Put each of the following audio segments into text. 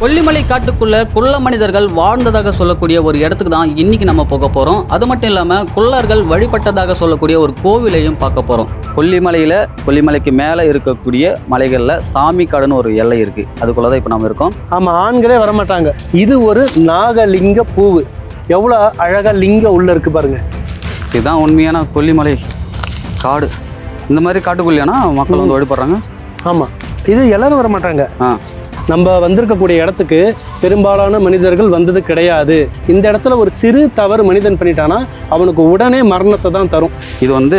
கொல்லிமலை காட்டுக்குள்ள குள்ள மனிதர்கள் வாழ்ந்ததாக சொல்லக்கூடிய ஒரு இடத்துக்கு தான் இன்னைக்கு நம்ம போக போறோம். அது மட்டும் இல்லாம குள்ளர்கள் வழிபட்டதாக சொல்லக்கூடிய ஒரு கோவிலையும் பார்க்க போறோம். கொல்லிமலையில கொல்லிமலைக்கு மேல இருக்கக்கூடிய மலைகள்ல சாமி காடுன்னு ஒரு எல்லை இருக்கு. அதுக்குள்ள தான் இப்போ நம்ம இருக்கோம். ஆமா ஆண்களே வரமாட்டாங்க. இது ஒரு நாகலிங்க பூவு. எவ்வளோ அழகா லிங்கம் உள்ள இருக்கு பாருங்க. இதுதான் உண்மையான கொல்லிமலை காடு. இந்த மாதிரி காட்டுக்குள்ளையானா மக்கள் வந்து வழிபடுறாங்க? ஆமா. இது எல்லாரும் வரமாட்டாங்க. ஆ. நம்ம வந்திருக்கக்கூடிய இடத்துக்கு பெரும்பாலான மனிதர்கள் வந்தது கிடையாது. இந்த இடத்துல ஒரு சிறு தவறு மனிதன் பண்ணிட்டானா அவனுக்கு உடனே மரணத்தை தான் தரும். இது வந்து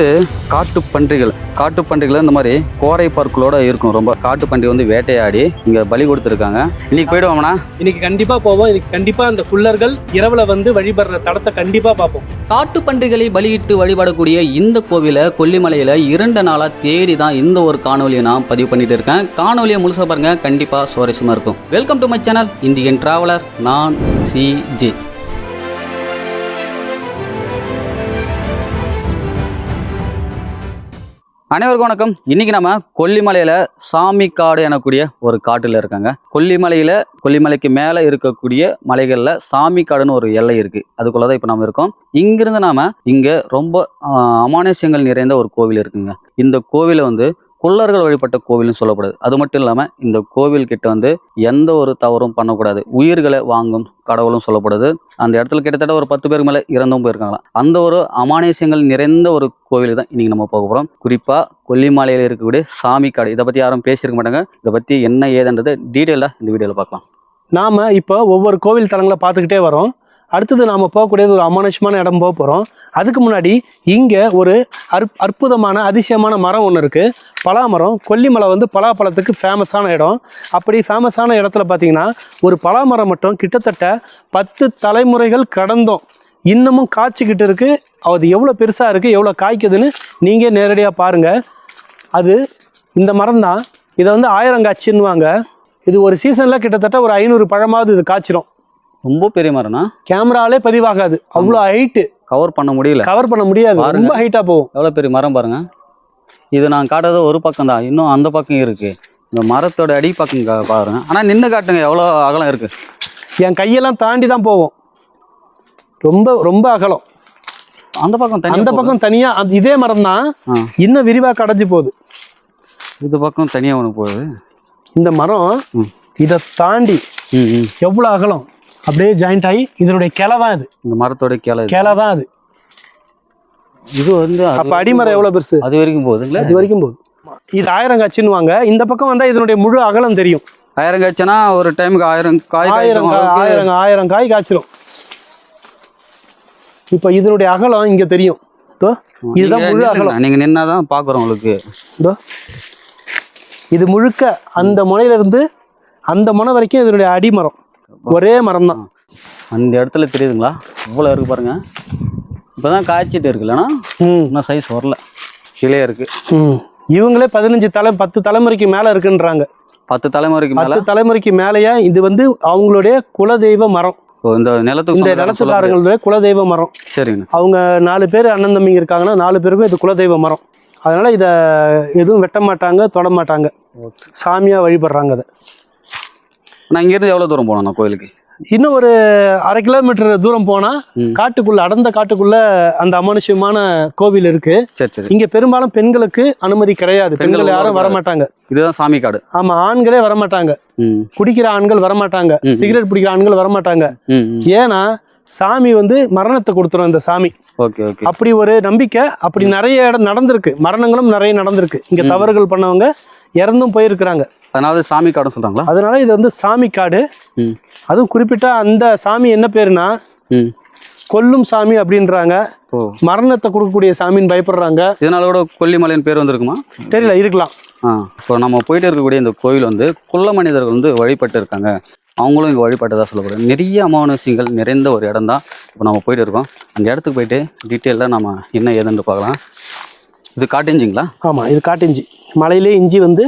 காட்டு பன்றிகள். காட்டு பன்றிகள் இந்த மாதிரி கோரை பற்களோட இருக்கும். ரொம்ப காட்டு பன்றி வந்து வேட்டையாடி இங்க பலி கொடுத்துருக்காங்க. இன்னைக்கு போயிடுவோம்னா இன்னைக்கு கண்டிப்பா போவோம். இன்னைக்கு கண்டிப்பா அந்த குள்ளர்கள் இரவுல வந்து வழிபடுற தடத்தை கண்டிப்பா பார்ப்போம். காட்டு பன்றிகளை பலியிட்டு வழிபடக்கூடிய இந்த கோவிலை கொல்லிமலையில இரண்டு நாளா தேடி தான் இந்த ஒரு காணொலியை நான் பதிவு பண்ணிட்டு இருக்கேன். காணொலியை முழுசா பாருங்க. கண்டிப்பா சுவாரஸ்யமா. இருக்கும். Welcome to my channel Indian traveller நான் சி ஜே அனைவருக்கும் வணக்கம். இன்னைக்கு நம்ம கொல்லிமலையில சாமி காடு எனக்கூடிய ஒரு காட்டுல இருக்காங்க. கொல்லிமலையில கொல்லிமலைக்கு மேல இருக்கக்கூடிய மலைகள்ல சாமி காடுன்னு ஒரு எல்லை இருக்கு. அதுக்குள்ளதான் இப்ப நாம இருக்கோம். இங்கிருந்து நாம இங்க ரொம்ப அமானுஷ்யங்கள் நிறைந்த ஒரு கோவில் இருக்குங்க. இந்த கோவிலை வந்து குள்ளர்கள் வழிபட்ட கோவில்னு சொல்லப்படுது. அது மட்டும் இல்லாமல் இந்த கோவில் கிட்ட வந்து எந்த ஒரு தவறும் பண்ணக்கூடாது. உயிர்களை வாங்கும் கடவுளும் சொல்லப்படுது. அந்த இடத்துல கிட்டத்தட்ட ஒரு பத்து பேருக்கு மேலே இறந்தும் போயிருக்காங்களாம். அந்த ஒரு அமானுஷ்யங்கள் நிறைந்த ஒரு கோவில் தான் இன்னைக்கு நம்ம போக போகிறோம் குறிப்பாக கொல்லிமலையில் இருக்கக்கூடிய சாமி காடு. இதை பற்றி யாரும் பேசியிருக்க மாட்டாங்க. இதை பற்றி என்ன ஏதுன்றது டீட்டெயிலாக இந்த வீடியோவில் பார்க்கலாம். நாம இப்போ ஒவ்வொரு கோவில் தலங்களை பார்த்துக்கிட்டே வரோம். அடுத்தது நாம் போகக்கூடியது ஒரு அமானுஷமான இடம் போக போகிறோம் அதுக்கு முன்னாடி இங்கே ஒரு அற் அற்புதமான அதிசயமான மரம் ஒன்று இருக்குது பலாமரம். கொல்லிமலை வந்து பலாப்பழத்துக்கு ஃபேமஸான இடம். அப்படி ஃபேமஸான இடத்துல பார்த்தீங்கன்னா ஒரு பலாமரம் மட்டும் கிட்டத்தட்ட பத்து தலைமுறைகள் கடந்தோம். இன்னமும் காய்ச்சிக்கிட்டு இருக்கு. அது எவ்வளோ பெருசாக இருக்குது எவ்வளோ காய்க்குதுன்னு நீங்கள் நேரடியாக பாருங்கள் அது இந்த மரம் தான். இதை வந்து ஆயிரம் காய்ச்சின்னுவாங்க. இது ஒரு சீசனில் கிட்டத்தட்ட ஒரு ஐநூறு பழமாவது இது காய்ச்சிரும். ரொம்ப பெரிய மரம்னா கேமராலே பதிவாகாது. அவ்வளோ ஹைட்டு கவர் பண்ண முடியல. கவர் பண்ண முடியாது. ரொம்ப ஹைட்டாக போகும். எவ்வளோ பெரிய மரம் பாருங்க. இது நான் காட்டுறது ஒரு பக்கம் தான் இன்னும் அந்த பக்கம் இருக்கு. இந்த மரத்தோட அடி பக்கம் பாருங்க. ஆனால் நின்று காட்டுங்க. எவ்வளோ அகலம் இருக்கு. என் கையெல்லாம் தாண்டி தான் போகும். ரொம்ப ரொம்ப அகலம். அந்த பக்கம் தனி அந்த பக்கம் தனியாக இதே மரம் தான். இன்னும் விரிவாக கடைஞ்சு போகுது. இது பக்கம் தனியாக ஒன்று போகுது. இந்த மரம். இதை தாண்டி எவ்வளோ அகலம்? அப்படியே ஜாயிண்ட் ஆகி இதனுடைய கிளை தான் இது. இந்த மரத்தோட கிளை. கிளை தான் அது. இது வந்து அப்போ அடிமரம் எவ்வளோ பெருசு? அது வரைக்கும் போகுதுங்களா அது வரைக்கும் போகுது. இது ஆயிரங்காட்சின்னுவாங்க இந்த பக்கம் வந்தால் இதனுடைய முழு அகலம் தெரியும். ஆயிரம் காய்ச்சனா ஒரு டைமுக்கு ஆயிரம் காய் ஆயிரம் ஆயிரம் ஆயிரம் காய் காய்ச்சிரும். இப்போ இதனுடைய அகலம் இங்க தெரியும். இதுதான் முழு. அகலம். நீங்க நின்னாதான் பாக்குறோம் உங்களுக்கு. தோ இது முழுக்க அந்த முனையில இருந்து அந்த முனை வரைக்கும் இதனுடைய அடிமரம். ஒரே மரம் தான் அந்த இடத்துல தெரியுதுங்களா? இவ்வளோ இருக்கு பாருங்க. இப்போதான் காய்ச்சிட்டு இருக்குல்லண்ணா ம். இன்னும் சைஸ் வரல. கீழே இருக்கு. ம். இவங்களே பதினஞ்சு தலை பத்து தலைமுறைக்கு மேல இருக்குன்றாங்க. பத்து தலைமுறைக்கு மேல? பத்து தலைமுறைக்கு மேலேயே? இது வந்து அவங்களுடைய குலதெய்வ மரம். இந்த நிலத்துக்கு இந்த. நிலத்துக்காரங்களுடைய குலதெய்வ மரம். சரிங்க. அவங்க நாலு பேர் அண்ணன் தம்பிங்க இருக்காங்கன்னா நாலு பேருக்கும் இது குலதெய்வ மரம். அதனால இதை எதுவும் வெட்ட மாட்டாங்க தொட மாட்டாங்க. சாமியா வழிபடுறாங்க அதை. நான் இங்கேருந்து எவ்வளோ தூரம் போகணும் கோயிலுக்கு? இன்னும் ஒரு அரை கிலோமீட்டர் தூரம் போனா. காட்டுக்குள்ள அடர்ந்த காட்டுக்குள்ள அந்த அமானுஷ்யமான கோவில் இருக்கு. சரி சரி. இங்க பெரும்பாலும் பெண்களுக்கு அனுமதி கிடையாது. பெண்கள் யாரும். வரமாட்டாங்க. இதுதான் சாமி காடு. ஆமா ஆண்களே வரமாட்டாங்க. குடிக்கிற ஆண்கள் வரமாட்டாங்க. சிகரெட் பிடிக்கிற ஆண்கள் வரமாட்டாங்க. ஏன்னா சாமி வந்து மரணத்தை கொடுத்துரும் இந்த சாமி. Okay okay. அப்படி ஒரு நம்பிக்கை அப்படி நிறைய இடம் நடந்திருக்கு. மரணங்களும் நிறைய நடந்திருக்கு. இங்க. தவறுகள் பண்ணவங்க இறந்தும் போயிருக்கிறாங்க. அதனால சாமி காடுன்னு சொல்றாங்களா? அதனால இது வந்து சாமி காடு. அதுவும் குறிப்பிட்ட அந்த சாமி என்ன பேருனா ம். கொல்லும் சாமி அப்படின்றாங்க. மரணத்தை கொடுக்கக்கூடிய சாமின்னு பயப்படுறாங்க. இதனால கூட கொல்லிமலைன்னு பேர் வந்திருக்குமா? தெரியல இருக்கலாம். ஆ இப்போ நம்ம போயிட்டு இருக்கக்கூடிய இந்த கோயில் வந்து குள்ள மனிதர்கள் வந்து வழிபட்டு இருக்காங்க. அவங்களும் இங்கே வழிபட்டதாக சொல்லப்படுது நிறைய அமானுஷ்யங்கள் நிறைந்த ஒரு இடம் தான் இப்போ நம்ம போயிட்டு இருக்கோம். அந்த இடத்துக்கு போயிட்டு டீட்டெயிலாக நம்ம என்ன ஏதுன்னு பார்க்கலாம். இது காட்டிஞ்சிங்களா? ஆமா இது காட்டிஞ்சி. மலையிலே இஞ்சி வந்து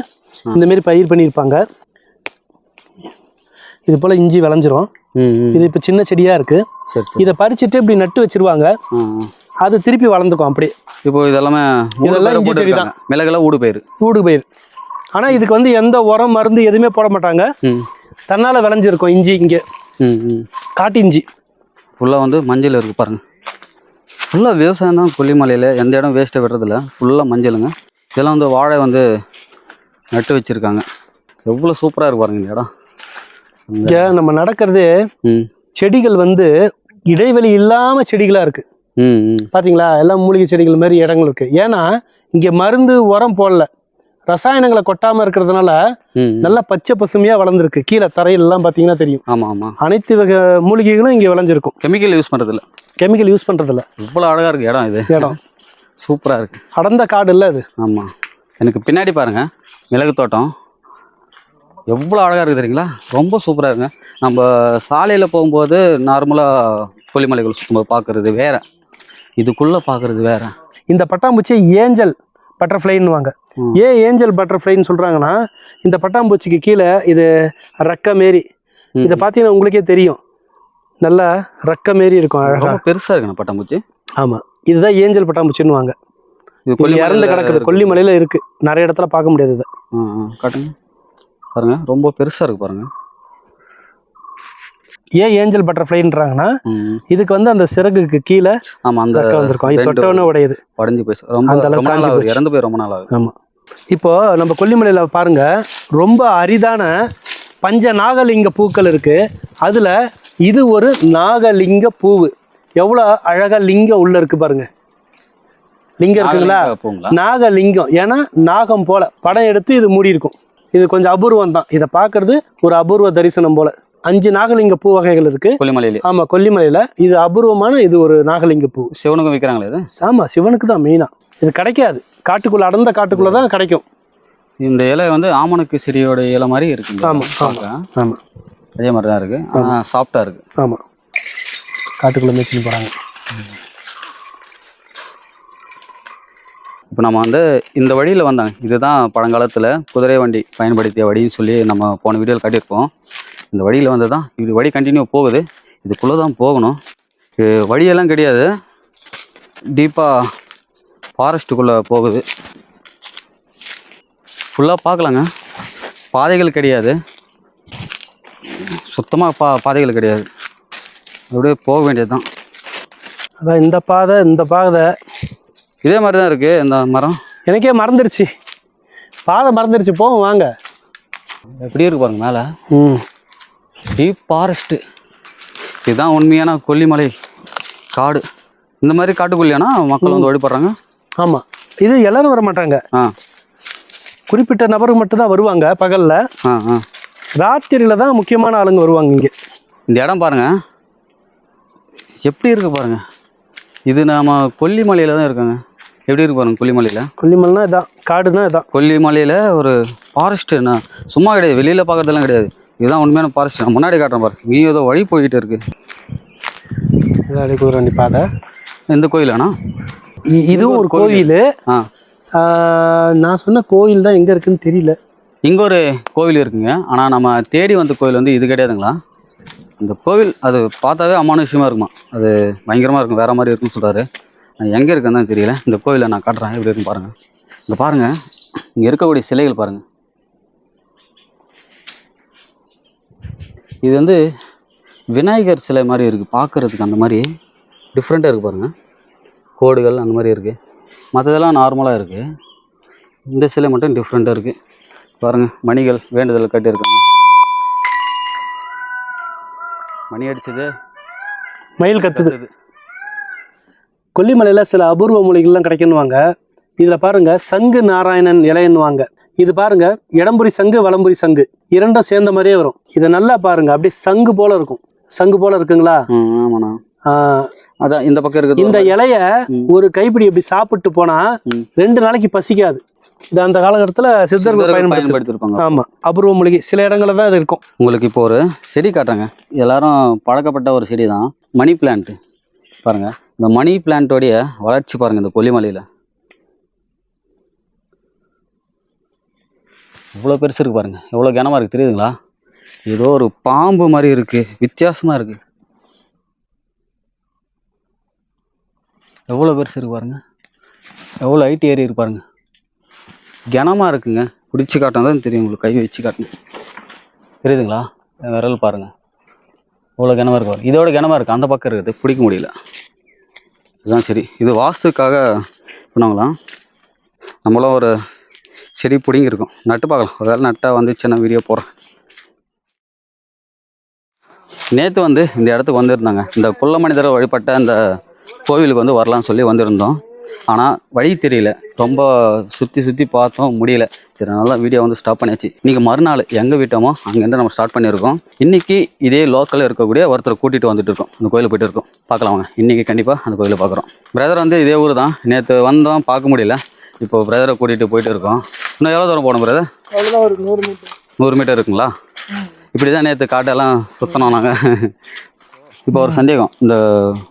இந்த மாதிரி பயிர் பண்ணியிருப்பாங்க. இது போல இஞ்சி விளைஞ்சிரும். இது இப்போ சின்ன செடியா இருக்கு. சரி சரி. இதை பறிச்சுட்டு இப்படி நட்டு வச்சிருவாங்க. அது திருப்பி வளர்ந்துக்கும் அப்படியே. இப்போ இதெல்லாமே இதெல்லாம் இஞ்சி செடி மிளகெல்லாம் ஊடு பயிர். ஊடு பயிர். ஆனா இதுக்கு வந்து எந்த உரம் மருந்து எதுவுமே போட மாட்டாங்க. தன்னால் விளைஞ்சிருக்கும் இஞ்சி இங்கே. காட்டு இஞ்சி. ஃபுல்லாக வந்து மஞ்சள் இருக்குது பாருங்கள் ஃபுல்லாக விவசாயம் தான் கொல்லிமலையில் எந்த இடம் வேஸ்ட்டை விடுறதில்ல. ஃபுல்லாக மஞ்சளுங்க. இதெல்லாம் வந்து வாழை வந்து நட்டு வச்சுருக்காங்க. எவ்வளோ சூப்பராக இருக்கு பாருங்க இந்த இடம். இங்கே நம்ம நடக்கிறது செடிகள் வந்து இடைவெளி இல்லாமல் செடிகளாக இருக்குது பாத்தீங்களா? எல்லாம் மூலிகை செடிகள் மாதிரி இடங்கள் இருக்குது ஏன்னா இங்கே மருந்து உரம் போடல. ரசாயனங்களை கொட்டாமல் இருக்கிறதுனால நல்லா பச்சை பசுமையாக வளர்ந்துருக்கு. கீழே தரையிலலாம் பார்த்தீங்கன்னா தெரியும். ஆமாம் ஆமாம் அனைத்து வகை மூலிகைகளும் இங்கே விளைஞ்சிருக்கும். கெமிக்கல் யூஸ் பண்ணுறதில்ல கெமிக்கல் யூஸ் பண்ணுறதில்ல இவ்வளோ அழகாக இருக்குது இடம் இது. இடம். சூப்பராக இருக்குது அடர்ந்த காடு இல்லை அது? ஆமாம் எனக்கு பின்னாடி பாருங்கள் மிளகு தோட்டம். எவ்வளோ அழகாக இருக்குது தெரியுங்களா? ரொம்ப சூப்பராக இருக்குங்க. நம்ம சாலையில் போகும்போது நார்மலாக கொல்லிமலைகள் சுற்றும்போது பார்க்குறது வேற. இதுக்குள்ளே பார்க்குறது வேற. இந்த பட்டாம்பூச்சி ஏஞ்சல் பட்டர்ஃப்ளைன்னுவாங்க. ஏன் ஏஞ்சல் பட்டர்ஃப்ளைன்னு சொல்கிறாங்கன்னா இந்த பட்டாம்பூச்சிக்கு கீழே இது ரெக்க மாரி. இதை பார்த்தீங்கன்னா உங்களுக்கே தெரியும். நல்லா ரெக்க மாரி இருக்கும் அழகா. ரொம்ப பெருசாக இருக்குண்ணா பட்டாம்பூச்சி. ஆமாம் இதுதான் ஏஞ்சல் பட்டாம்பூச்சின்னுவாங்க. இறந்து கிடக்குது. கொல்லிமலையில் இருக்குது நிறைய இடத்துல பார்க்க முடியாது இதை. காட்டுங்க. பாருங்க ரொம்ப பெருசாக இருக்கு பாருங்க. ஏன் ஏஞ்சல் பட்டர்ஃப்ளைன்றாங்கன்னா இதுக்கு வந்து அந்த சிறகுக்கு கீழே ஆமாம் அந்த ரெக்க வந்திருக்கும். இது ரெண்டு தொட்டவொன்னே உடையுது. உடஞ்சி போய் ரொம்ப அந்த அளவுக்கு. இறந்து போய் ரொம்ப நாள் ஆகுது ஆமாம் இப்போ நம்ம கொல்லிமலையில் பாருங்க ரொம்ப அரிதான பஞ்ச நாகலிங்க பூக்கள் இருக்கு. அதுல இது ஒரு நாகலிங்க பூவு. எவ்வளோ அழகா லிங்கம் உள்ள இருக்கு பாருங்க. லிங்கம் இருக்குங்களா? நாகலிங்கம் ஏன்னா நாகம் போல. படம் எடுத்து இது மூடி இருக்கும். இது கொஞ்சம் அபூர்வம் தான். இதை பார்க்கறது ஒரு அபூர்வ தரிசனம் போல. அஞ்சு நாகலிங்க பூ வகைகள் இருக்கு. கொல்லிமலையிலே. ஆமா கொல்லிமலையில. இது அபூர்வமான இது ஒரு நாகலிங்க பூ. சிவனுக்கும் விற்கிறாங்களே இது? ஆமா சிவனுக்கு தான் மெயினா இது கிடைக்காது. காட்டுக்குள்ள அடர்ந்த காட்டுக்குள்ள தான் கிடைக்கும். இந்த இலை வந்து ஆமணக்கு செடியோட இலை மாதிரி இருக்கு ஆமா, ஆமா. அதே மாதிரி தான் இருக்கு ஆனால் சாஃப்டாக இருக்கு. ஆமா. காட்டுக்குள்ளே மேய்ச்சின்னு போகிறாங்க இப்போ நம்ம வந்து இந்த வழியில் வந்தாங்க இதுதான் பழங்காலத்தில் குதிரை வண்டி பயன்படுத்திய வழின்னு சொல்லி நம்ம போன வீடியோவில் காட்டியிருப்போம் இந்த வழியில் வந்து தான் இப்படி வழி கண்டினியூ போகுது. இதுக்குள்ளே தான் போகணும். இது வழியெல்லாம் கிடையாது. டீப்பாக ஃபாரஸ்ட்டுக்குள்ளே போகுது. ஃபுல்லாக பார்க்கலாங்க. பாதைகள் கிடையாது. சுத்தமாக பா பாதைகள் கிடையாது. அப்படியே போக வேண்டியது தான் அதான் இந்த பாதை இந்த பாதை. இதே மாதிரி தான் இருக்குது இந்த மரம். எனக்கே மறந்துடுச்சு பாதை மறந்துடுச்சு போவோம் வாங்க. எப்படி இருக்கு பாருங்க மேலே. ம். டீப் ஃபாரஸ்ட்டு இதுதான் உண்மையான கொல்லிமலை காடு. இந்த மாதிரி காட்டுக்குள்ளியானா மக்கள் வந்து வழிபடுறாங்க? ஆமாம் இது எல்லாரும் வர மாட்டாங்க ஆ. குறிப்பிட்ட நபர்கள் மட்டும்தான் வருவாங்க பகலில். ஆ ஆ. ராத்திரியில் தான் முக்கியமான ஆளுங்க வருவாங்க இங்கே. இந்த இடம் பாருங்க. எப்படி இருக்கு பாருங்க? இது நாம கொல்லிமலையில் தான் இருக்காங்க. எப்படி இருக்கு பாருங்க கொல்லிமலையில்? கொல்லிமலைனா இதான் காடுனா இதான். கொல்லிமலையில் ஒரு ஃபாரஸ்ட்டு நான் சும்மா கிடையாது வெளியில் பார்க்குறதெல்லாம் கிடையாது. இதுதான் உண்மையான ஃபாரஸ்ட் நான் முன்னாடி காட்டுறேன் பாரு. இங்கே ஏதோ வழி போய்கிட்டு இருக்கு. இதான் அடி குதிரண்டி பாதை. எந்த கோயிலாண்ணா? இதுவும் ஒரு கோவில் ஆ. நான் சொன்ன கோயில் தான் எங்கே இருக்குன்னு தெரியல. இங்கே ஒரு கோவில் இருக்குங்க. ஆனால் நம்ம தேடி வந்த கோவில் வந்து இது கிடையாதுங்களா? இந்த கோவில் அது பார்த்தாவே அமானுஷ்யமாக இருக்குமா? அது பயங்கரமாக இருக்கும் வேறு மாதிரி இருக்குன்னு சொல்கிறாரு எங்கே இருக்குன்னு தெரியல. இந்த கோவிலை நான் காட்டுறேன் எப்படி இருக்குன்னு பாருங்கள் இங்கே பாருங்கள் இங்கே இருக்கக்கூடிய சிலைகள் பாருங்கள் இது வந்து விநாயகர் சிலை மாதிரி இருக்குது பார்க்குறதுக்கு அந்த மாதிரி. டிஃப்ரெண்ட்டாக இருக்குது பாருங்கள் கோடுகள் அந்த மாதிரி இருக்குது மற்றதெல்லாம் நார்மலாக இருக்குது இந்த சிலை மட்டும் டிஃப்ரெண்ட்டாக இருக்குது பாருங்கள் மணிகள் வேண்டுதல் கட்டியிருக்காங்க. மணி அடிச்சது. மயில் கத்துது. கொல்லிமலையில் சில அபூர்வ மூலிகைகள்லாம் கிடைக்கணுவாங்க இதில் பாருங்க சங்கு நாராயணன் இலைன்னுவாங்க. இது பாருங்க இடம்புரி சங்கு வலம்புரி சங்கு. இரண்டும் சேர்ந்த மாதிரியே வரும். இதை நல்லா பாருங்க அப்படியே சங்கு போல இருக்கும். சங்கு போல இருக்குங்களா? ஆமாண்ணா. அதான் இந்த பக்கம் இருக்குது இந்த இலைய. ஒரு கைப்பிடி அப்படி சாப்பிட்டு போனா. ரெண்டு நாளைக்கு பசிக்காது. இது அந்த காலகட்டத்தில் சித்தர்கள் சித்தர்கள் பயன்படுத்து பயன்படுத்தியிருப்பாங்க ஆமா அபூர்வ மூலிகை. சில இடங்கள்ல தான் அது இருக்கும். உங்களுக்கு இப்போ ஒரு செடி காட்டுறேங்க. எல்லாரும் பழக்கப்பட்ட ஒரு செடி தான் மணி பிளான்ட்டு பாருங்க. இந்த மணி பிளான்ட்டோடைய வளர்ச்சி பாருங்க இந்த கொல்லிமலையில். இவ்வளோ பெருசு இருக்கு பாருங்க. எவ்வளோ கனமாக இருக்கு தெரியுதுங்களா? ஏதோ ஒரு பாம்பு மாதிரி இருக்கு. வித்தியாசமாக இருக்கு. எவ்வளோ பெருசு இருக்கு பாருங்க. எவ்வளோ ஹைட் ஏறி இருக்கு பாருங்க. கனமாக இருக்குங்க. பிடிச்சி காட்டினா தான் தெரியும் உங்களுக்கு. கை வச்சு காட்டணும். தெரியுதுங்களா? விரல் பாருங்கள் இவ்வளோ கிணமா இருக்கு பாருங்க. இதோட கிணமா இருக்குது அந்த பக்கம் இருக்குது. பிடிக்க முடியல. இதுதான் சரி இது வாஸ்துக்காக பண்ணுவாங்களாம் நம்மளும் ஒரு செடி பிடிங்கிருக்கும் நட்டு பார்க்கலாம். ஒரு வேளை நட்டால் வந்துச்சுன்னா வீடியோ போகிறேன் நேற்று வந்து இந்த இடத்துக்கு வந்திருந்தாங்க. இந்த குள்ள மனிதரை வழிபட்ட அந்த கோவிலுக்கு வந்து வரலாம்னு சொல்லி வந்திருந்தோம். ஆனால் வழி தெரியல. ரொம்ப சுற்றி சுற்றி பார்த்தோம் முடியல. சரி நல்லா வீடியோ வந்து ஸ்டாப் பண்ணியாச்சு. இன்றைக்கி மறுநாள் எங்கே விட்டோமோ அங்கேருந்து நம்ம ஸ்டார்ட் பண்ணியிருக்கோம். இன்றைக்கி இதே லோக்கலில் இருக்கக்கூடிய ஒருத்தர் கூட்டிகிட்டு வந்துட்டு இருக்கோம். அந்த கோயிலுக்கு போயிட்டு இருக்கோம். பார்க்கலாம் வாங்க. இன்றைக்கி கண்டிப்பாக அந்த கோயிலை பார்க்குறோம். பிரதர் வந்து இதே ஊர் தான். நேற்று வந்தோம் பார்க்க முடியல. இப்போ பிரதரை கூட்டிகிட்டு போயிட்டு இருக்கோம். இன்னும் எவ்வளோ தூரம் போகணும் பிரதர் ஒரு நூறு மீட்டர். நூறு மீட்டர் இருக்குங்களா? இப்படி தான் நேற்று காட்டெல்லாம் சுற்றினோம் நாங்கள் இப்போ ஒரு சந்தேகம். இந்த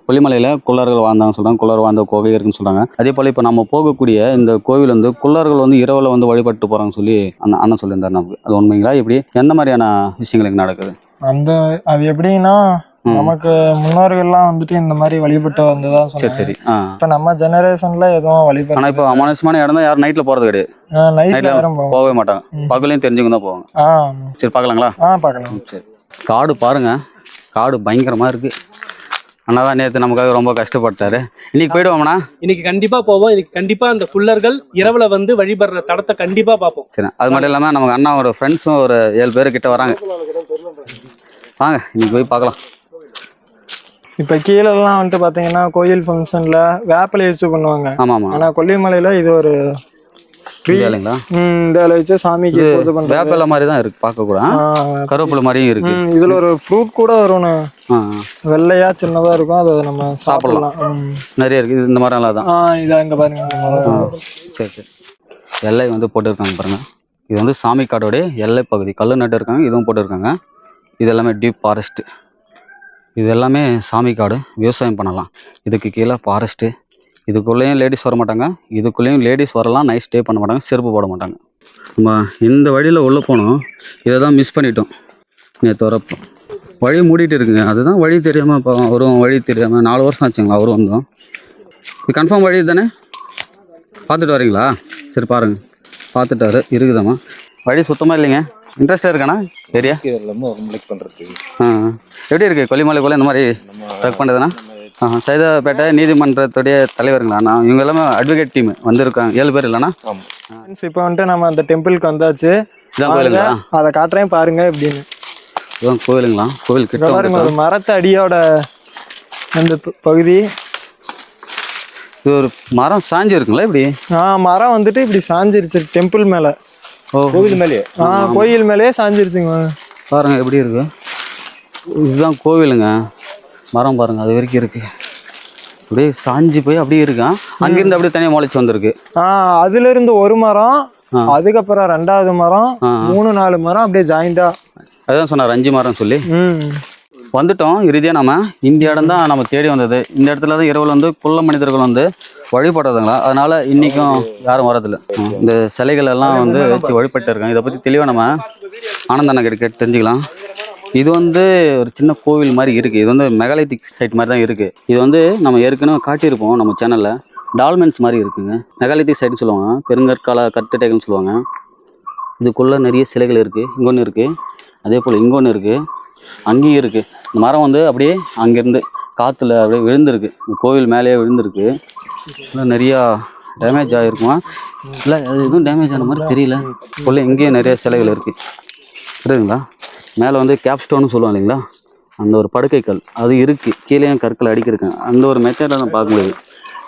கொல்லிமலையில் குள்ளர்கள் வாழ்ந்தாங்க சொல்கிறாங்க குள்ளர் வாழ்ந்த கோவை இருக்குன்னு சொல்கிறாங்க அதே போல் இப்போ நம்ம போகக்கூடிய இந்த கோவில் வந்து குள்ளர்கள் வந்து இரவில் வந்து வழிபட்டு போகிறாங்கன்னு சொல்லி அந்த அண்ணன் சொல்லியிருந்தார் நமக்கு. அது உண்மைங்களா? இப்படி எந்த மாதிரியான விஷயங்கள் இங்கே நடக்குது? அந்த அது எப்படின்னா. நமக்கு முன்னோர்கள்லாம் வந்துட்டு இந்த மாதிரி வழிபட்டு வந்ததா சரி சரி. இப்ப நம்ம ஜெனரேஷன்ல எதுவும் வழிபட்டு ஆனால் இப்போ அமானுஷமான இடம் தான். யாரும் நைட்டில் போகிறது கிடையாது. நைட்ல நைட்ல போகவே மாட்டாங்க. பகலையும் தெரிஞ்சவங்க தான் போவாங்க. சரி பார்க்கலாங்களா? ஆ பார்க்கலாம். சரி. காடு பாருங்க. காடு பயங்கரமாக இருக்குது அண்ணா தான் நேற்று நமக்காக ரொம்ப கஷ்டப்பட்டாரு. இன்னைக்கு போயிடுவோம்ண்ணா? இன்னைக்கு கண்டிப்பா போவோம். இன்னைக்கு கண்டிப்பா அந்த குள்ளர்கள் இரவுல வந்து வழிபடுற தடத்தை கண்டிப்பா பார்ப்போம். சரி அது மட்டும் இல்லாமல் நமக்கு அண்ணாவோட ஃப்ரெண்ட்ஸும் ஒரு ஏழு பேர் கிட்ட வராங்க. வாங்க இன்னைக்கு போய் பார்க்கலாம். இப்ப கீழ எல்லாம் வந்துட்டு பாத்தீங்கன்னா கோயில் ஃபங்க்ஷன்ல வேப்பிலை வச்சு பண்ணுவாங்க. ஆமாம் ஆமாம் ஆனா கொல்லிமலையில இது ஒரு. இல்லைங்களா இந்த வச்சு சாமிக்கு பூஜை பண்றாங்க வேப்பிலை மாதிரி தான் இருக்கு பார்க்க கூட கருவேப்பிலை மாதிரியும் இருக்கு. இதுல ஒரு ஃப்ரூட் கூட வரும்னு. வெள்ளையா சின்னதா இருக்கும் அதை நம்ம சாப்பிடலாம். நிறைய இருக்கு இந்த மாதிரி நல்லா தான் ஆ இதா இங்க பாருங்க. சரி சரி. எல்லை வந்து போட்டிருக்காங்க பாருங்க. இது வந்து சாமி காடோடைய எல்லை பகுதி. கல் நட்டு இருக்காங்க இதுவும் போட்டிருக்காங்க. இது எல்லாமே டீப் ஃபாரஸ்ட்டு இது எல்லாமே சாமி காடு. விவசாயம் பண்ணலாம். இதுக்கு கீழே ஃபாரஸ்ட்டு இதுக்குள்ளேயும் லேடிஸ் வர மாட்டாங்க. இதுக்குள்ளேயும் லேடிஸ் வரலாம் நைட் ஸ்டே பண்ண மாட்டாங்க செருப்பு போட மாட்டாங்க. நம்ம இந்த வழியில் உள்ளே போனோம். இதை தான் மிஸ் பண்ணிட்டோம். நேற்று வரப்போ வழி மூடிட்டு இருக்குங்க. அதுதான் வழி தெரியாமல் இப்போ வரும். வழி தெரியாமல் நாலு வருஷம் ஆச்சுங்களா அவரும் வந்தோம். இது கன்ஃபார்ம் வழி தானே? பார்த்துட்டு வரீங்களா? சரி பாருங்க. பார்த்துட்டாரு. இருக்குதாம்மா. வழி சுத்தமாக இல்லைங்க. இன்ட்ரெஸ்டாக இருக்காண்ணா ஏரியா? ஆ எப்படி இருக்கு? கொல்லிமலைக்குள்ளே இந்த மாதிரி ஒர்க் பண்ணுறதுண்ணா சைதாப்பேட்டை நீதிமன்றத்துடைய தலைவருங்களாண்ணா இவங்க எல்லாமே அட்வொகேட் டீம் வந்திருக்காங்க. ஏழு பேர் இல்லைண்ணா? இப்ப வந்துட்டு நம்ம அந்த டெம்பிளுக்கு வந்தாச்சு. இதான் கோயிலுங்களா? அதை காட்டுறேன் பாருங்க எப்படின்னு இதுதான் கோயிலுங்களா? கோயில் கிட்ட பாருங்க. ஒரு மரத்து அடியோட அந்த பகுதி. இது ஒரு மரம் சாஞ்சி இருக்குங்களா இப்படி? ஆ மரம் வந்துட்டு இப்படி சாஞ்சிருச்சு டெம்பிள் மேல. ஓ. கோவில் மேலே ஆ கோயில் மேலேயே சாஞ்சிருச்சுங்க. பாருங்க எப்படி இருக்கு? இதுதான் கோவிலுங்க. மரம் பாருங்க அது வரைக்கும் இருக்கு. அப்படியே சாஞ்சி போய் அப்படியே இருக்கான் அங்கிருந்து அப்படியே தனியாக முளைச்சி வந்திருக்கு. அதுல இருந்து ஒரு மரம். அதுக்கப்புறம் ரெண்டாவது மரம். மூணு நாலு மரம் அப்படியே ஜாயிண்டா அதான் சொன்னார் அஞ்சு மரம் சொல்லி. வந்துட்டோம் இறுதியாக நம்ம இந்த இடம் தான் நம்ம தேடி வந்தது. இந்த இடத்துல தான் இரவில் வந்து குள்ள மனிதர்கள் வந்து வழிபடுறதுங்களா? அதனால இன்னைக்கும் யாரும் வரதில்ல இந்த சிலைகள் எல்லாம் வந்து வச்சு வழிபட்டு இருக்காங்க. இதை பற்றி தெளிவாக நம்ம ஆனந்தண்ணா கிட்ட கேட்டு தெரிஞ்சுக்கலாம். இது வந்து ஒரு சின்ன கோவில் மாதிரி இருக்குது இது வந்து மெகாலித்திக் சைட் மாதிரி தான் இருக்குது இது வந்து நம்ம ஏற்கனவே காட்டியிருப்போம் நம்ம சேனலில் டால்மென்ஸ் மாதிரி இருக்குங்க. மெகாலித்திக் சைடுன்னு சொல்லுவாங்க. பெருங்கற்கால கட்டுடைகள்னு சொல்லுவாங்க. இதுக்குள்ளே நிறைய சிலைகள் இருக்குது இங்கொன்று இருக்குது அதே போல் இங்கொன்று இருக்குது அங்கேயும் இருக்குது இந்த மரம் வந்து அப்படியே அங்கேருந்து காற்றுல அப்படியே விழுந்திருக்கு. இந்த கோவில் மேலேயே விழுந்திருக்கு. இன்னும் நிறையா டேமேஜ் ஆகிருக்குமா இல்லை அது எதுவும் டேமேஜ் ஆன மாதிரி தெரியல. உள்ள இங்கேயும் நிறைய சிலைகள் இருக்குது புரியுதுங்களா? மேலே வந்து கேப் ஸ்டோன்னு இல்லைங்களா? அந்த ஒரு படுக்கைக்கல். அது இருக்குது கீழேயும் கற்கள் அடிக்கிருக்கேன் அந்த ஒரு மெத்தடில் நான் பார்க்க முடியுது.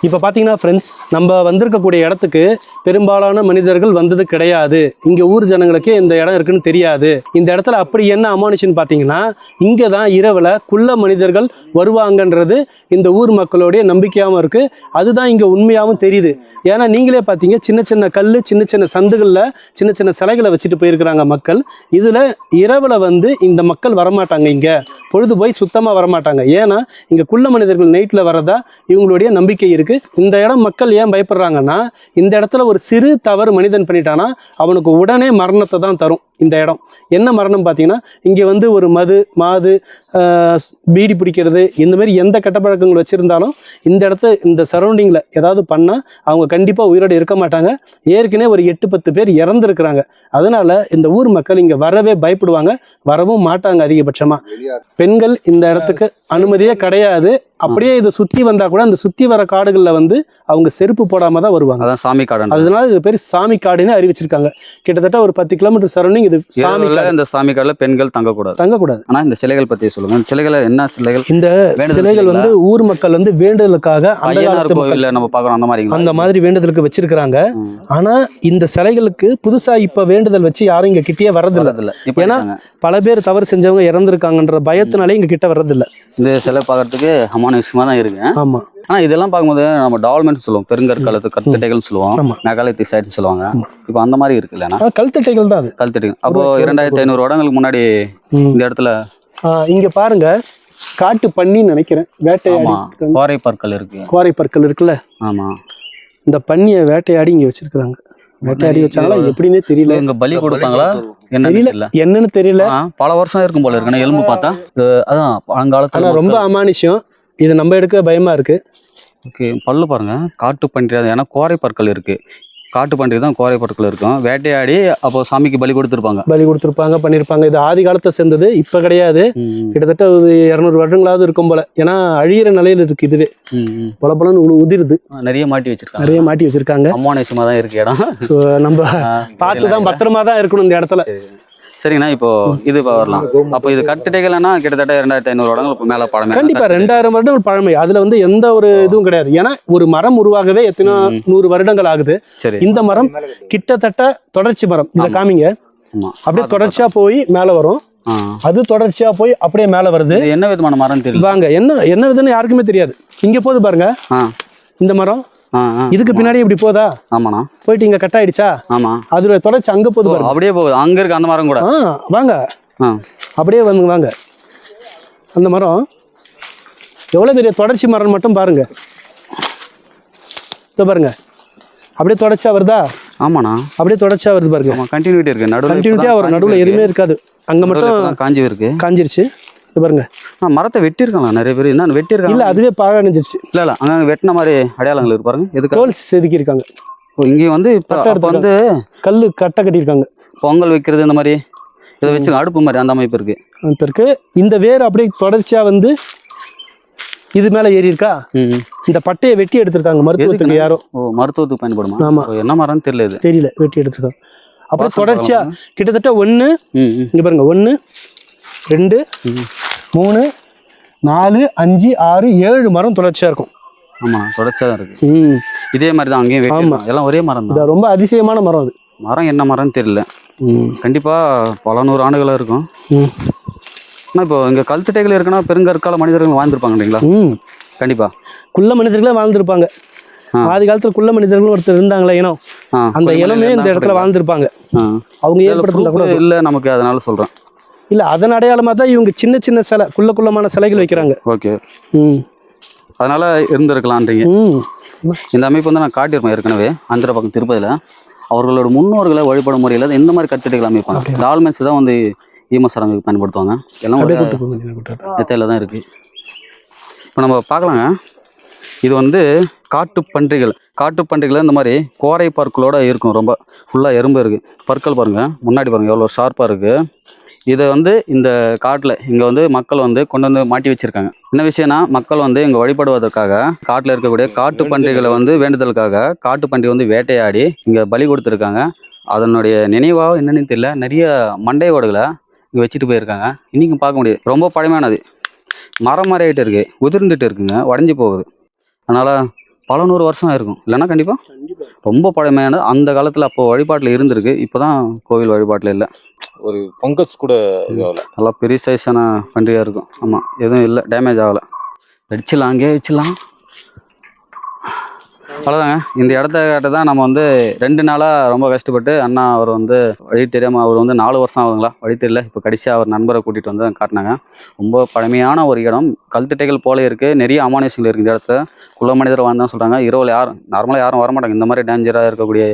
இப்போ பார்த்தீங்கன்னா ஃப்ரெண்ட்ஸ் நம்ம வந்திருக்கக்கூடிய இடத்துக்கு பெரும்பாலான மனிதர்கள் வந்தது கிடையாது. இங்கே ஊர் ஜனங்களுக்கு இந்த இடம் இருக்குன்னு தெரியாது. இந்த இடத்துல அப்படி என்ன அமானுஷன் பார்த்தீங்கன்னா இங்கே தான் இரவில் குள்ள மனிதர்கள் வருவாங்கன்றது இந்த ஊர் மக்களுடைய நம்பிக்கையாகவும் இருக்குது அதுதான் இங்கே உண்மையாகவும் தெரியுது. ஏன்னா நீங்களே பார்த்தீங்க சின்ன சின்ன கல் சின்ன சின்ன சந்துகளில் சின்ன சின்ன சிலைகளை வச்சுட்டு போயிருக்கிறாங்க மக்கள். இதில் இரவில் வந்து இந்த மக்கள் வரமாட்டாங்க இங்கே. பொழுது போய் சுத்தமாக வரமாட்டாங்க. ஏன்னா இங்கே குள்ள மனிதர்கள் நைட்டில் வரதா இவங்களுடைய நம்பிக்கை இருக்குது இருக்கு. இந்த இடம் மக்கள் ஏன் பயப்படுறாங்கன்னா இந்த இடத்துல ஒரு சிறு தவறு மனிதன் பண்ணிட்டானா அவனுக்கு உடனே மரணத்தை தான் தரும் இந்த இடம். என்ன மரணம் பார்த்தீங்கன்னா இங்கே வந்து ஒரு மது மாது பீடி பிடிக்கிறது இந்த மாதிரி எந்த கெட்ட பழக்கங்கள் வச்சுருந்தாலும் இந்த இடத்த இந்த சரௌண்டிங்கில் ஏதாவது பண்ணால் அவங்க கண்டிப்பாக உயிரோடு இருக்க மாட்டாங்க. ஏற்கனவே ஒரு எட்டு பத்து பேர் இறந்துருக்குறாங்க. அதனால இந்த ஊர் மக்கள் இங்கே வரவே பயப்படுவாங்க. வரவும் மாட்டாங்க அதிகபட்சமாக பெண்கள் இந்த இடத்துக்கு அனுமதியே கிடையாது. அப்படியே இதை சுற்றி வந்தால் கூட அந்த சுற்றி வர காடுகளில் வந்து அவங்க செருப்பு போடாமல் தான் வருவாங்க. அதான் சாமி காடு அதனால இது பேர் சாமி காடுன்னு அறிவிச்சிருக்காங்க. கிட்டத்தட்ட ஒரு பத்து கிலோமீட்டர் சரௌண்டிங் இது சாமி இந்த சாமி காடுல பெண்கள் தங்கக்கூடாது. தங்கக்கூடாது. ஆனா இந்த சிலைகள் பத்தி சொல்லுங்க. சிலைகள் என்ன சிலைகள்? இந்த சிலைகள் வந்து ஊர் மக்கள் வந்து வேண்டுதலுக்காக அந்த காலத்து கோவில்ல நம்ம பாக்குறோம் அந்த மாதிரி அந்த மாதிரி வேண்டுதலுக்கு வச்சிருக்கிறாங்க. ஆனா இந்த சிலைகளுக்கு புதுசா இப்ப வேண்டுதல் வச்சு யாரும் இங்க கிட்டயே வர்றதில்ல. ஏன்னா-. பல பேர் தவறு செஞ்சவங்க இறந்துருக்காங்கன்ற பயத்தினாலே இங்க கிட்ட வர்றதில்ல. இந்த சிலை பாக்குறதுக்கு அமான விஷயமா தான் இருக்கு. ஆமா. ஆனா இதெல்லாம் பார்க்கும்போது நம்ம டால்மெண்ட் சொல்லுவோம். பெருங்கற்காலத்து கற்கட்டைகள் சொல்லுவோம். ஆமா. மெகாலித்திக் சைட்னு சொல்லுவாங்க. இப்போ அந்த மாதிரி இருக்குல்ல கல்தட்டைகள் தான் அது. கல்தட்டைகள். அப்போ இரண்டாயிரத்தி ஐநூறு வருடங்களுக்கு முன்னாடி. இந்த இடத்துல இங்க பாருங்க. காட்டு பன்னின்னு நினைக்கிறேன். வேட்டையாடி கோரை பற்கள் இருக்கு. கோரை பற்கள் இருக்குல்ல? ஆமா. இந்த பன்னியை வேட்டையாடி இங்க வச்சிருக்காங்க வேட்டையாடி வச்சாங்களா? எப்படின்னே தெரியல. இங்க பலி கொடுப்பாங்களா? என்னன்னு தெரியல. என்னன்னு பல வருஷம் இருக்கும் போல இருக்கு. எலும்பு பார்த்தா? அதான் பழங்காலத்துல ஆனா ரொம்ப அமானுஷ்யம். இது நம்ம எடுக்க பயமா இருக்கு. ஓகே பல்லு பாருங்க. காட்டு பன்றி அது ஏன்னா கோரை பற்கள் இருக்கு. காட்டு பன்றி தான் கோரை பற்கள் இருக்கும். வேட்டையாடி அப்போ சாமிக்கு பலி கொடுத்துருப்பாங்க. பலி கொடுத்துருப்பாங்க பண்ணியிருப்பாங்க இது ஆதி காலத்தை சேர்ந்தது இப்போ கிடையாது. கிட்டத்தட்ட ஒரு இரநூறு வருடங்களாவது இருக்கும் போல. ஏன்னா அழியிற நிலையில இருக்கு இதுவே. பொல பொலன்னு உதிருது. நிறைய மாட்டி வச்சிருக்காங்க. நிறைய மாட்டி வச்சிருக்காங்க. அம்மானேஷமா தான் இருக்கு இடம். ஸோ நம்ம பார்த்து தான் பத்திரமா தான் இருக்கணும் இந்த இடத்துல. சரிங்கண்ணா இப்போ இது வரலாம். அப்போ இது கட்டுடைகள்னா கிட்டத்தட்ட ரெண்டாயிரத்தி ஐநூறு வருடங்களுக்கு மேல பழமை கண்டிப்பா ரெண்டாயிரம் வருடங்கள் பழமை. அதுல வந்து எந்த ஒரு இதுவும் கிடையாது. ஏன்னா ஒரு மரம் உருவாகவே எத்தனை. நூறு வருடங்கள் ஆகுது. சரி. இந்த மரம் கிட்டத்தட்ட தொடர்ச்சி மரம். இதை ஆமா. காமிங்க. அப்படியே தொடர்ச்சியா போய் மேல வரும். அது தொடர்ச்சியா போய் அப்படியே மேல வருது. என்ன விதமான மரம் தெரியல வாங்க என்ன என்ன விதம்னு யாருக்குமே தெரியாது. இங்க போகுது பாருங்க. இந்த மரம். இதுக்கு பின்னாடி இப்படி போதா? ஆமாண்ணா. போயிட்டு இங்க கட் ஆயிடுச்சா? ஆமா. அதோட தொடர்ச்சி அங்க போகுது அப்படியே போகுது. அங்க இருக்கு அந்த மரம் கூட. வாங்க. அப்படியே வந்து வாங்க. அந்த மரம் எவ்வளவு பெரிய தொடர்ச்சி மரம் மட்டும் பாருங்க. இதோ பாருங்க. அப்படியே தொடர்ச்சியா வருதா? ஆமாண்ணா. அப்படியே தொடர்ச்சியா வருது பாருங்க. கண்டினியூட்டி இருக்கு. நடுவில் கண்டினியூட்டியா வரும். நடுவுல எதுவுமே இருக்காது. அங்க மட்டும் காஞ்சி இருக்கு காஞ்சிருச்சு. இது பாருங்க. ஆ, மரத்தை வெட்டி இருக்காங்க நிறைய பேர்? என்ன வெட்டி இல்ல அதுவே பாழடைஞ்சிருச்சு இல்ல இல்ல அங்க வெட்டின மாதிரி அடையாளங்கள் இருக்கு பாருங்க. எதுக்கு தோல் செதுக்கி இருக்காங்க ஓ, இங்கேயும் வந்து இப்போ வந்து கல்லு கட்டை கட்டியிருக்காங்க. பொங்கல் வைக்கிறது இந்த மாதிரி இதை வச்சு அடுப்பு மாதிரி அந்த அமைப்பு இருக்கு. இருக்கு. இந்த வேர் அப்படியே தொடர்ச்சியா வந்து இது மேல ஏறி இருக்கா இந்த பட்டையை வெட்டி எடுத்திருக்காங்க. மருத்துவத்துக்கு? யாரோ. ஓ மருத்துவத்துக்கு பயன்படுமா? ஆமா. என்ன மரம்னு தெரியல தெரியல வெட்டி எடுத்திருக்காங்க. அப்புறம் தொடர்ச்சியா கிட்டத்தட்ட ஒன்று இங்க பாருங்க ஒன்று ரெண்டு. மூணு நாலு அஞ்சு ஆறு ஏழு மரம் தொடர்ச்சியா இருக்கும். ஆமா தொடர்ச்சியா தான் இருக்கு. ம். இதே மாதிரி தான் அங்கேயும் வெட்டி ஆமா. இருக்காங்க. எல்லாம் ஒரே மரம் தான். ரொம்ப அதிசயமான மரம் அது. மரம் என்ன மரம்னு தெரியல. ம். கண்டிப்பா பல நூறு ஆண்டுகளா இருக்கும். ம். ஆனா இப்போ இங்க கல்தட்டைகள் இருக்குன்னா பெருங்கற்கால மனிதர்கள் வாழ்ந்திருப்பாங்க இல்லைங்களா? ம். கண்டிப்பா. குள்ள மனிதர்களே வாழ்ந்திருப்பாங்க. ஆதி காலத்துல குள்ள மனிதர்கள் ஒருத்தர் இருந்தாங்களே இனம் அந்த இனமே இந்த இடத்துல வாழ்ந்திருப்பாங்க. அவங்க இதுல ஏற்படுத்திருந்தா கூட இல்ல நமக்கு அதனால சொல்றேன். இல்ல அதன் அடையாளமா தான் இவங்க சின்ன சின்ன சிலை குள்ள குள்ளமான சிலைகள் வைக்கிறாங்க. ஓகே. ம். அதனால இருந்திருக்கலான்றீங்க. ம். இந்த அமைப்பு வந்து நான் காட்டியிருப்பேன் ஏற்கனவே அந்த பக்கம் திருப்பதியில். அவர்களோட முன்னோர்களை வழிபடும் முறையில் இந்த மாதிரி கட்டிடங்கள் அமைப்பாங்க. டால்மென்ஸ் தான் வந்து ஈமசரங்குக்கு பயன்படுத்துவாங்க. எல்லாம் ஒரு. மெத்தையில் தான் இருக்குது இப்போ நம்ம பார்க்கலாங்க. இது வந்து காட்டு பன்றிகள் காட்டு பன்றிகள் இந்த மாதிரி கோரை பற்களோட இருக்கும். ரொம்ப ஃபுல்லாக எறும்பு இருக்குது பற்கள் பாருங்கள் முன்னாடி பாருங்கள் எவ்வளோ ஷார்ப்பாக இருக்குது இதை வந்து இந்த காட்டில் இங்கே வந்து மக்கள் வந்து கொண்டு வந்து மாட்டி வச்சுருக்காங்க. என்ன விஷயம்னா மக்கள் வந்து இங்கே வழிபடுவதற்காக காட்டில் இருக்கக்கூடிய காட்டு பன்றிகளை வந்து வேண்டுதலுக்காக காட்டு பன்றி வந்து வேட்டையாடி இங்கே பலி கொடுத்துருக்காங்க. அதனுடைய நினைவாக என்னன்னு தெரியல நிறைய மண்டை ஓடுகளை இங்கே வச்சுட்டு போயிருக்காங்க. இன்றைக்கும் பார்க்க முடியாது. ரொம்ப பழமையானது. மரம் மாதிரி ஆகிட்டு இருக்கு. உதிர்ந்துட்டு இருக்குங்க. உடஞ்சி போகுது. அதனால் பல நூறு வருஷம் இருக்கும் இல்லைன்னா கண்டிப்பாக ரொம்ப பழமையான அந்த காலத்தில் அப்போ வழிபாட்டில் இருந்திருக்கு. இப்போ தான் கோவில் வழிபாட்டில் இல்லை. ஒரு ஃபங்கஸ் கூட நல்லா பெரிய சைஸான பன்றியாக இருக்கும். ஆமாம் எதுவும் இல்லை டேமேஜ் ஆகலை. அடிச்சிடலாம் அங்கேயே வச்சிடலாம் அவ்வளோதாங்க இந்த இடத்த கிட்ட தான் நம்ம வந்து ரெண்டு நாளாக ரொம்ப கஷ்டப்பட்டு அண்ணா அவர் வந்து வழி தெரியாமல் அவர் வந்து நாலு வருஷம் ஆகுதுங்களா? வழி தெரியல. இப்போ கடைசியாக அவர் நண்பரை கூட்டிகிட்டு வந்து காட்டினாங்க. ரொம்ப பழமையான ஒரு இடம். கல்திட்டைகள் போல இருக்குது நிறைய அமானுஷங்கள் இருக்குது இந்த இடத்துல. குள்ள மனிதர் வாழ்ந்தான் சொல்கிறாங்க இரவில் யாரும் நார்மலாக யாரும் வரமாட்டாங்க. இந்த மாதிரி டேஞ்சராக இருக்கக்கூடிய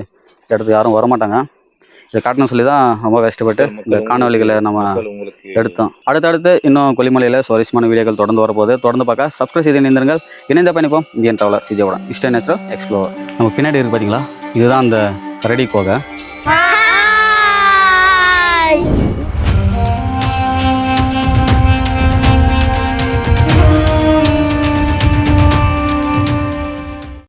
இடத்துக்கு யாரும் வரமாட்டாங்க. இதை காட்டணும்னு சொல்லி தான் ரொம்ப கஷ்டப்பட்டு இந்த காணொலிகளை நம்ம எடுத்தோம். அடுத்தடுத்து இன்னும் கொல்லிமலையில் சுவாரஸ்யமான வீடியோக்கள் தொடர்ந்து வரப்போகுது. தொடர்ந்து பார்க்க சப்ஸ்கிரைப் செய்து இணைந்திருங்கள். இணைந்த பயணிப்போம். இந்தியன் ட்ராவலர் சிஜோட இஷ்ட நேச்சுரல் எக்ஸ்ப்ளோர் நம்ம பின்னாடி இருக்கு பார்த்தீங்களா இதுதான் அந்த கரடி கோகை.